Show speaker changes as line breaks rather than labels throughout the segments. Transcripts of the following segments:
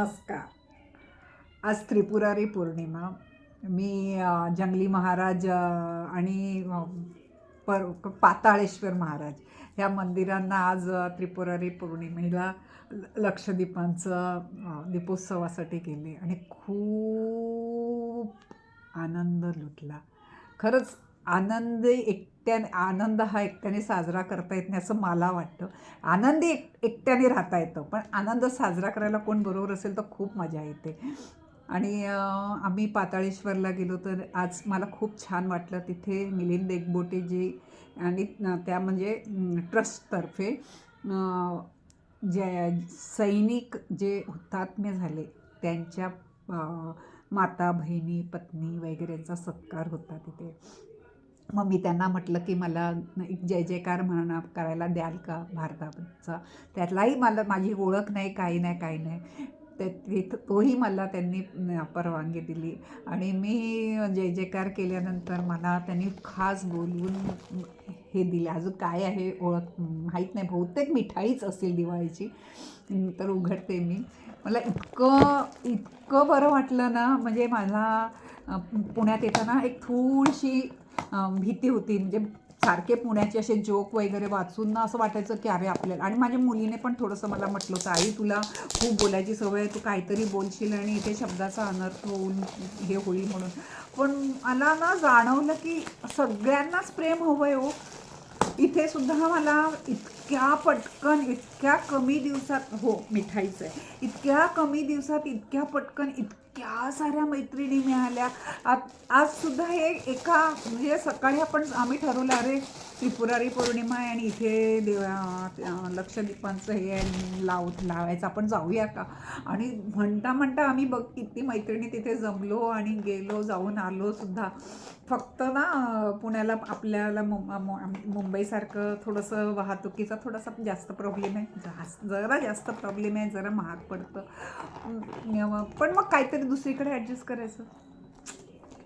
नमस्कार. आज त्रिपुरारी पौर्णिमा. मी जंगली महाराज आणि पर पाताळेश्वर महाराज ह्या मंदिरांना आज त्रिपुरारी पौर्णिमेला ल- लक्षदीपांचं दीपोत्सवासाठी गेले आणि खूप आनंद लुटला. खरंच आनंद एकट्याने आनंद हा एकट्याने साजरा करता येत नाही असं मला वाटतं. आनंदी एक एकट्याने राहता येतं पण आनंद साजरा करायला कोण बरोबर असेल तर खूप मजा येते. आणि आम्ही पाताळेश्वरला गेलो तर आज मला खूप छान वाटलं तिथे मिलिंद एकबोटेजी आणि त्या म्हणजे ट्रस्टतर्फे ज्या जे सैनिक जे हुतात्म्य झाले त्यांच्या माता बहिणी पत्नी वगैरेंचा सत्कार होता तिथे. मग मी त्यांना म्हटलं की मला एक जय जयकार म्हणा करायला द्याल का भारताचा? त्यातलाही मला माझी ओळख नाही काही नाही काही नाही. ते तिथं तोही मला त्यांनी परवानगी दिली. आणि मी जय जयकार केल्यानंतर मला त्यांनी खास बोलवून हे दिले. अजून काय आहे ओळख माहीत नाही. बहुतेक मिठाईच असेल दिवाळीची तर उघडते मी. मला इतकं इतकं बरं वाटलं ना म्हणजे मला पुण्यात येताना एक थोडीशी भीती होती. म्हणजे सारखे पुण्याचे असे जोक वगैरे वाचून ना असं वाटायचं की अरे आपल्याला आणि माझ्या मुलीने पण थोडंसं मला म्हटलं होतं आई तुला खूप बोलायची सवय आहे तू काहीतरी बोलशील आणि इथे शब्दाचा अनर्थ होऊन हे होईल म्हणून. पण मला ना जाणवलं की सगळ्यांनाच प्रेम हवं आहे हो. इथे सुद्धा मला इतक्या पटकन इतक्या कमी दिवसात हो मिठाईचं आहे. इतक्या कमी दिवसात इतक्या पटकन इतक्या साऱ्या मैत्रिणी मिळाल्या. आज आज सुद्धा हे एका म्हणजे सकाळी आपण आम्ही ठरवलं अरे त्रिपुरारी पौर्णिमा आहे आणि इथे देवा लक्षदीपांचं हे लाव लावायचं आपण जाऊया का? आणि म्हणता म्हणता आम्ही बघ किती मैत्रिणी तिथे जमलो आणि गेलो जाऊन आलो सुद्धा. फक्त ना पुण्याला आपल्याला मुंबईसारखं थोडंसं वाहतुकीचा थोडासा जास्त प्रॉब्लेम आहे. जास्त जरा जास्त प्रॉब्लेम आहे जरा महाग पडतं. पण मग काहीतरी दुसरीकडे ॲडजस्ट करायचं.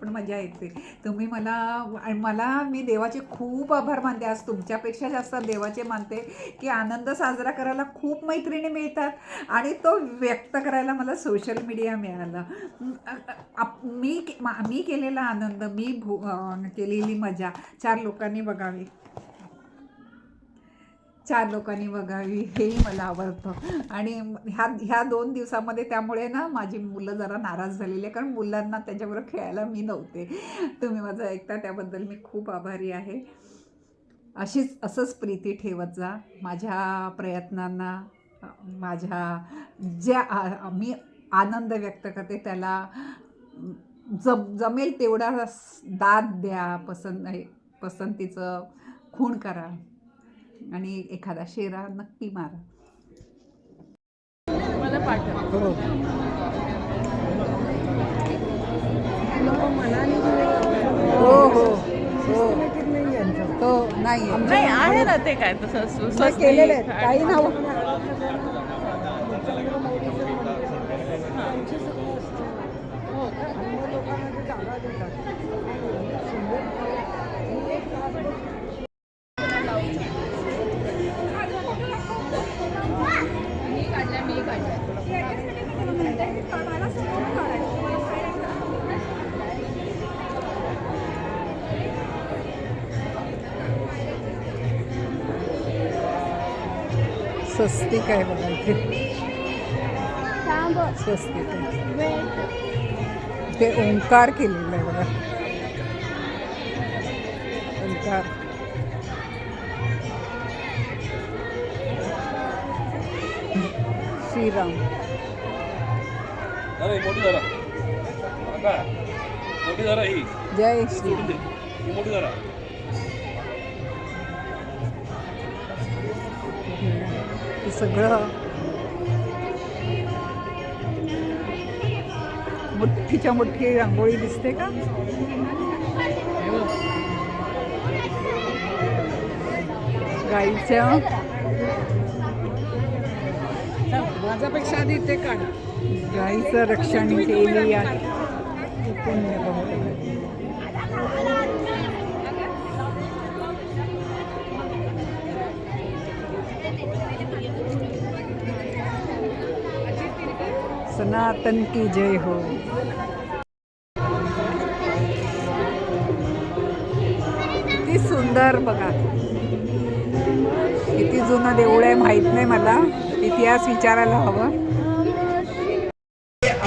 पण मजा येते. तुम्ही मला आणि मला मी देवाचे खूप आभार मानते. आज तुमच्यापेक्षा जास्त देवाचे मानते की आनंद साजरा करायला खूप मैत्रिणी मिळतात आणि तो व्यक्त करायला मला सोशल मीडिया मिळाला. आप- मी के- मी केलेला आनंद मी भू केलेली मजा चार लोकांनी बघावी. चार लोकांनी बघावी हेही मला आवडतं. आणि ह्या ह्या दोन दिवसामध्ये त्यामुळे ना माझी मुलं जरा नाराज झालेली आहे. कारण मुलांना त्याच्याबरोबर खेळायला मी नव्हते. तुम्ही माझं ऐकता त्याबद्दल मी खूप आभारी आहे. अशीच असंच प्रीती ठेवत जा. माझ्या प्रयत्नांना माझ्या ज्या मी आनंद व्यक्त करते त्याला जम जमेल तेवढा दाद द्या. पसंत पसंतीचं खूण करा. आणि एखादा शेरा नक्की मारा.
मला पाठव.
हो. हो हो. हो. हो नाही
नाही आहे ना ते काय तसं
केलेलं आहे. काही नाव स्वस्तिक आहे बघा इथे. स्वस्तिक आहे. ते ओंकार केलेलं आहे बघा. ओंकार. श्रीराम.
ही
जय श्री
सोडून दे मोठी जरा.
हे सगळं मोठीच्या मोठी रांगोळी दिसते का? गाईच्या
माझ्यापेक्षा आधी ते काढ.
गाईचं रक्षण केली आहे. पुण्य. सनातन की जय हो. किती सुंदर बघा. किती जुनं देऊळ आहे माहीत नाही मला. इतिहास विचारायला हवं.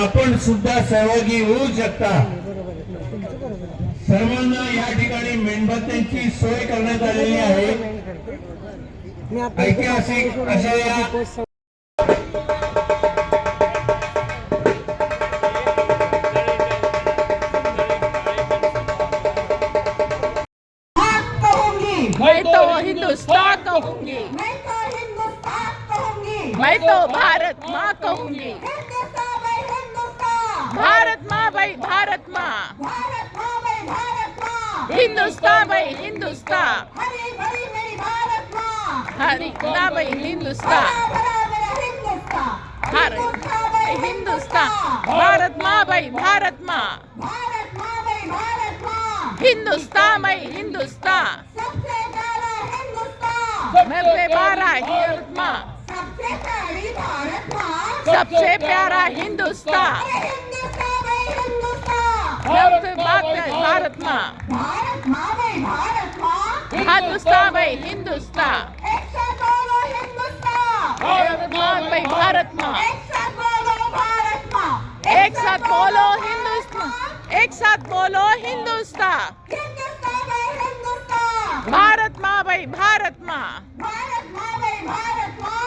आपण सुद्धा सहभागी होऊ शकता. सर्वांना या ठिकाणी मेणबत्त्यांची सोय करण्यात आलेली आहे. ऐतिहासिक अशा या
हिंदुस्तान
मैं तो
भारत माँ कहूंगी.
हिंदुस्तान हिंदुस्तान
भारत माँ भाई भारत माँ.
भारत माँ भाई भारत माँ
हिंदुस्तान भाई हिंदुस्तान.
हरी भरी मेरी भारत माँ
हरी ना भाई हिंदुस्तान.
हिंदुस्तान
हर हिंदुस्तान. भारत माँ भाई भारत माँ.
भारत माँ भाई भारत माँ
हिंदुस्तान. भाई हिंदुस्तान
हिंदुस्तान
मैं बारा भारत माँ.
सबसे प्यारी भारत माँ
सबसे प्यारा हिंदुस्तान
अरे हिंदुस्तान। भाई हिंदुस्तान
सबसे बात भारत माँ।
भारत माँ भाई भारत माँ।
हिंदुस्तान भाई हिंदुस्तान।
एक साथ बोलो हिंदुस्तान।
भारत माँ भाई भारत माँ।
एक साथ बोलो भारत माँ।
एक साथ बोलो हिंदुस्तान। एक साथ बोलो हिंदुस्तान।
हिंदुस्तान भाई हिंदुस्तान।
भारत माँ भाई भारत माँ
भारत माँ भाई भारत माँ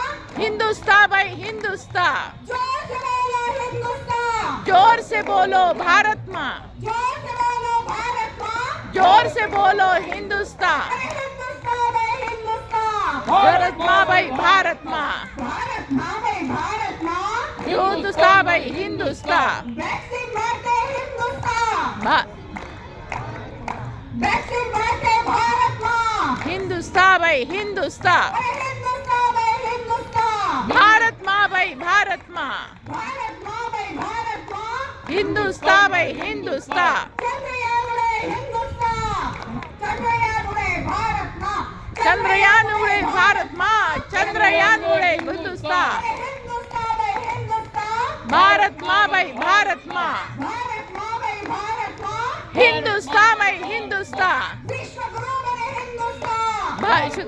हिंदुस्तान भाई हिंदुस्तान.
जोर से बोलो हिंदुस्तान.
जोर से बोलो भारत माँ.
जोर से बोलो भारत माँ.
जोर से बोलो हिंदुस्तान.
अरे हिंदुस्तान भाई हिंदुस्तान.
भारत माँ. भाई भारत माँ.
भारत माँ भाई भारत माँ.
हिंदुस्तान भाई हिंदुस्तान भाई भारत माँ। माँ
भाई
हिंदुस्तान
चंद्रयान उड़े भारत माँ।
चंद्रयान उड़े हिंदुस्तान भारत माँ। भाई भारत माँ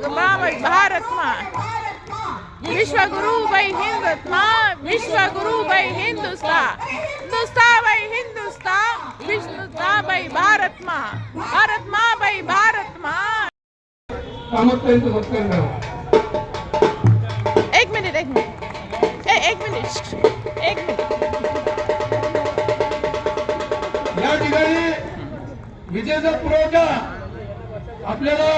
माँ। भाई भारत माँ।
हिंदुस्तान भाई हिंदुस्तान
विश्व गुरु बने हिंदुस्तान
भाई विश्व गुरु भाई हिंदुस्तान हिंदुस्तान हिंदुस्तान विष्णुस्तान भाई भारत माँ भारत माँ भाई भारत माँ एक मिनिट एक मिनिट एक मिनिट एक मिनिट
या ठिकाणी विजेचा पुरवठा आपल्याला